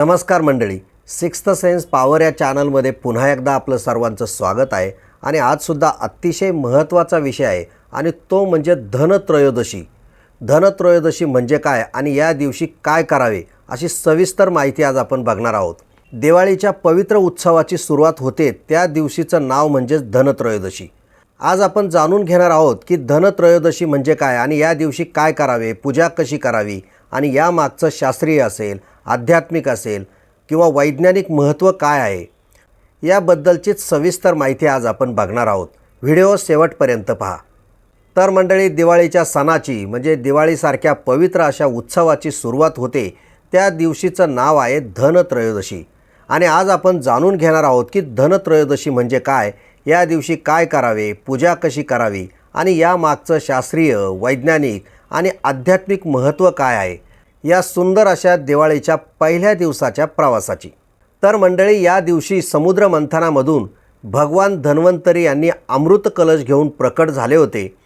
नमस्कार मंडळी sixth sense power या चॅनलमध्ये पुन्हा एकदा आपलं सर्वांचं स्वागत आहे आणि आजसुद्धा अतिशय महत्त्वाचा विषय आहे आणि तो म्हणजे धनत्रयोदशी धनत्रयोदशी म्हणजे काय आणि या दिवशी काय करावे अशी सविस्तर माहिती आज आपण बघणार आहोत. दिवाळीच्या पवित्र उत्सवाची सुरुवात होते त्या दिवशीचं नाव म्हणजेच धनत्रयोदशी आज आपण जाणून घेणार आहोत की धनत्रयोदशी म्हणजे काय आणि या दिवशी काय करावे पूजा कशी करावी आणि यामागचं शास्त्रीय असेल आध्यात्मिक असेल किंवा वैज्ञानिक महत्त्व काय आहे याबद्दलचीच सविस्तर माहिती आज आपण बघणार आहोत. व्हिडिओ शेवटपर्यंत पहा. तर मंडळी दिवाळीच्या सणाची म्हणजे दिवाळीसारख्या पवित्र अशा उत्सवाची सुरुवात होते. त्या दिवशीचं नाव आहे धनत्रयोदशी. आणि आज आपण जाणून घेणार आहोत की धनत्रयोदशी म्हणजे काय या दिवशी काय करावे पूजा कशी करावी आणि यामागचं शास्त्रीय वैज्ञानिक आणि आध्यात्मिक महत्त्व काय आहे? या सुंदर अशा दिवाळीच्या पहिल्या दिवसाच्या प्रवासाची. तर मंडळी या दिवशी समुद्र मंथनामधून भगवान धन्वंतरी यांनी अमृत कलश घेऊन प्रकट झाले होते.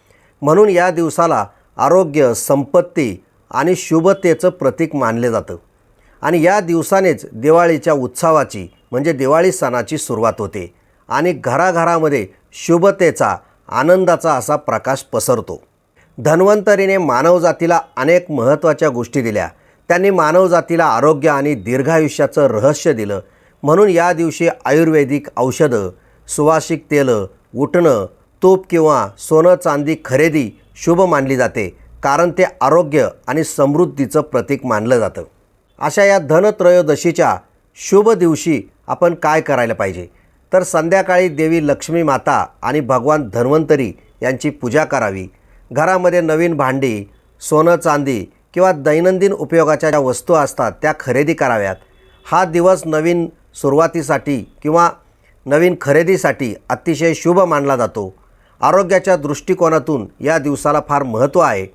म्हणून या दिवसाला आरोग्य संपत्ती आणि शुभतेचं प्रतीक मानले जातं. आणि या दिवसानेच दिवाळीच्या उत्सवाची म्हणजे दिवाळी सणाची सुरुवात होते आणि घराघरामध्ये शुभतेचा आनंदाचा असा प्रकाश पसरतो. धन्वंतरीने मानवजातीला अनेक महत्त्वाच्या गोष्टी दिल्या. त्यांनी मानवजातीला आरोग्य आणि दीर्घायुष्याचं रहस्य दिलं. म्हणून या दिवशी आयुर्वेदिक औषधं सुवासिक तेलं उठणं तूप किंवा सोनं चांदी खरेदी शुभ मानली जाते कारण ते आरोग्य आणि समृद्धीचं प्रतीक मानलं जातं. अशा या धनत्रयोदशीच्या शुभ दिवशी आपण काय करायला पाहिजे? तर संध्याकाळी देवी लक्ष्मी माता आणि भगवान धन्वंतरी यांची पूजा करावी. घरामध्ये नवीन भांडी सोनं चांदी किंवा दैनंदिन उपयोगाच्या ज्या वस्तू असतात त्या खरेदी कराव्यात. हा दिवस नवीन सुरुवातीसाठी किंवा नवीन खरेदीसाठी अतिशय शुभ मानला जातो. आरोग्याच्या दृष्टिकोनातून या दिवसाला फार महत्त्व आहे.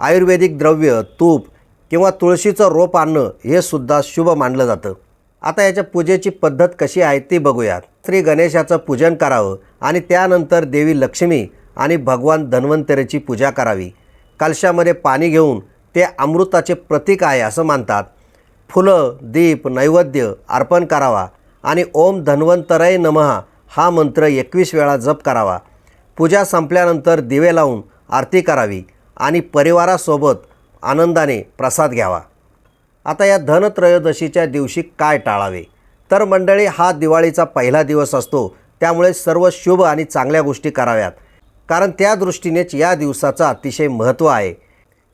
आयुर्वेदिक द्रव्य तूप किंवा तुळशीचं रोप आणणं हे सुद्धा शुभ मानलं जातं. आता याच्या पूजेची पद्धत कशी आहे ती बघूयात. श्री गणेशाचं पूजन करावं आणि त्यानंतर देवी लक्ष्मी आणि भगवान धन्वंतरीची पूजा करावी. कलशामध्ये पाणी घेऊन ते अमृताचे प्रतीक आहे असं मानतात. फुलं दीप नैवेद्य अर्पण करावा आणि ओम धन्वंतरय नमः हा मंत्र एकवीस वेळा जप करावा. पूजा संपल्यानंतर दिवे लावून आरती करावी आणि परिवारासोबत आनंदाने प्रसाद घ्यावा. आता या धनत्रयोदशीच्या दिवशी काय टाळावे? तर मंडळी हा दिवाळीचा पहिला दिवस असतो. त्यामुळे सर्व शुभ आणि चांगल्या गोष्टी कराव्यात. कारण त्या दृष्टीनेच या दिवसाचं अतिशय महत्त्व आहे.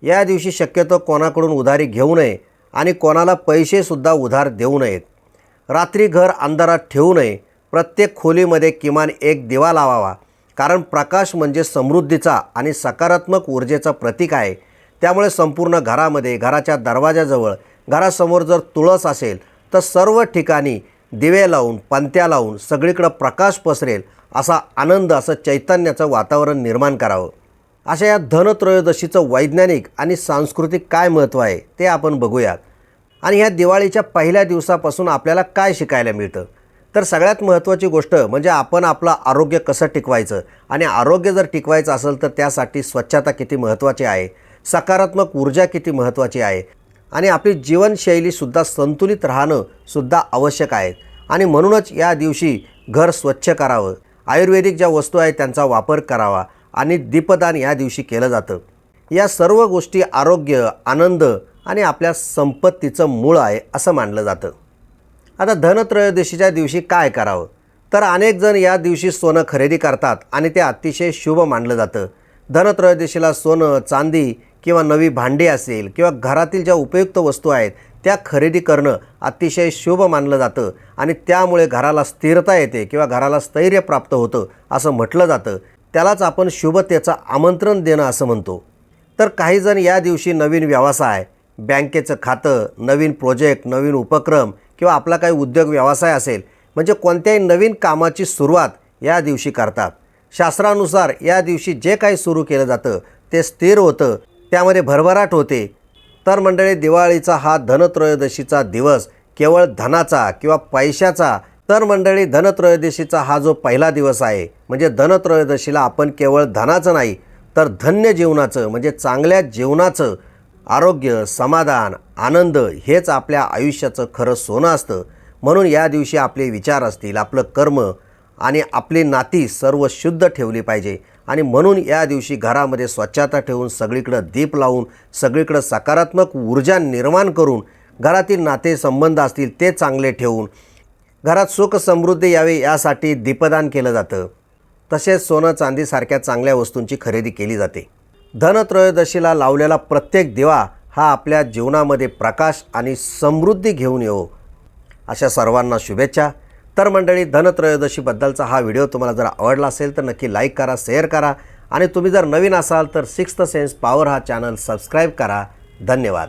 या दिवशी शक्यतो कोणाकडून उधारी घेऊ नये आणि कोणाला पैसेसुद्धा उधार देऊ नयेत. रात्री घर अंधारात ठेवू नये. प्रत्येक खोलीमध्ये किमान एक दिवा लावावा. कारण प्रकाश म्हणजे समृद्धीचा आणि सकारात्मक ऊर्जेचं प्रतीक आहे. त्यामुळे संपूर्ण घरामध्ये घराच्या दरवाजाजवळ घरासमोर जर तुळस असेल तर सर्व ठिकाणी दिवे लावून पंत्या लावून सगळीकडं प्रकाश पसरेल असा आनंद असं चैतन्याचं वातावरण निर्माण करावं. अशा या धनत्रयोदशीचं वैज्ञानिक आणि सांस्कृतिक काय महत्त्व आहे ते आपण बघूयात. आणि ह्या दिवाळीच्या पहिल्या दिवसापासून आपल्याला काय शिकायला मिळतं? तर सगळ्यात महत्त्वाची गोष्ट म्हणजे आपण आपलं आरोग्य कसं टिकवायचं? आणि आरोग्य जर टिकवायचं असेल तर त्यासाठी स्वच्छता किती महत्त्वाची आहे? सकारात्मक ऊर्जा किती महत्त्वाची आहे? आणि आपली जीवनशैलीसुद्धा संतुलित राहणं सुद्धा आवश्यक आहे. आणि म्हणूनच या दिवशी घर स्वच्छ करावं. आयुर्वेदिक ज्या वस्तू आहेत त्यांचा वापर करावा आणि दीपदान या दिवशी केलं जातं. या सर्व गोष्टी आरोग्य आनंद आणि आपल्या संपत्तीचं मूळ आहे असं मानलं जातं. आता धनत्रयोदशीच्या दिवशी काय करावं? तर अनेक जण या दिवशी सोनं खरेदी करतात आणि ते अतिशय शुभ मानलं जातं. धनत्रयोदशीला सोनं चांदी किंवा नवी भांडी असेल किंवा घरातील ज्या उपयुक्त वस्तू आहेत त्या खरेदी करणं अतिशय शुभ मानलं जातं आणि त्यामुळे घराला स्थिरता येते किंवा घराला स्थैर्य प्राप्त होतं असं म्हटलं जातं. त्यालाच आपण शुभतेचं आमंत्रण देणं असं म्हणतो. तर काहीजण या दिवशी नवीन व्यवसाय बँकेचं खातं नवीन प्रोजेक्ट नवीन उपक्रम किंवा आपला काही उद्योग व्यवसाय असेल म्हणजे कोणत्याही नवीन कामाची सुरुवात या दिवशी करतात. शास्त्रानुसार या दिवशी जे काही सुरू केलं जातं ते स्थिर होतं त्यामध्ये भरभराट होते. तर मंडळी दिवाळीचा हा धनत्रयोदशीचा दिवस केवळ धनाचा किंवा पैशाचा तर मंडळी धनत्रयोदशीचा हा जो पहिला दिवस आहे म्हणजे धनत्रयोदशीला आपण केवळ धनाचं नाही तर धन्य जीवनाचं म्हणजे चांगल्या जीवनाचं आरोग्य समाधान आनंद हेच आपल्या आयुष्याचं खरं सोनं असतं. म्हणून या दिवशी आपले विचार असतील आपलं कर्म आणि आपली नाती सर्व शुद्ध ठेवली पाहिजे. आणि म्हणून या दिवशी घरामध्ये स्वच्छता ठेवून सगळीकडं दीप लावून सगळीकडं सकारात्मक ऊर्जा निर्माण करून घरातील नातेसंबंध असतील ते चांगले ठेवून घरात सुख समृद्धी यावे यासाठी दीपदान केलं जातं. तसेच सोनं चांदीसारख्या चांगल्या वस्तूंची खरेदी केली जाते. धनत्रयोदशीला लावलेला प्रत्येक दिवा हा आपल्या जीवनामध्ये प्रकाश आणि समृद्धी घेऊन येवो. अशा सर्वांना शुभेच्छा. तर मंडळी धनत्रयोदशीबद्दलचा हा व्हिडिओ तुम्हाला जर आवडला असेल तर नक्की लाईक करा शेअर करा आणि तुम्ही जर नवीन असाल तर सिक्स्थ सेन्स पॉवर हा चॅनल सबस्क्राईब करा. धन्यवाद.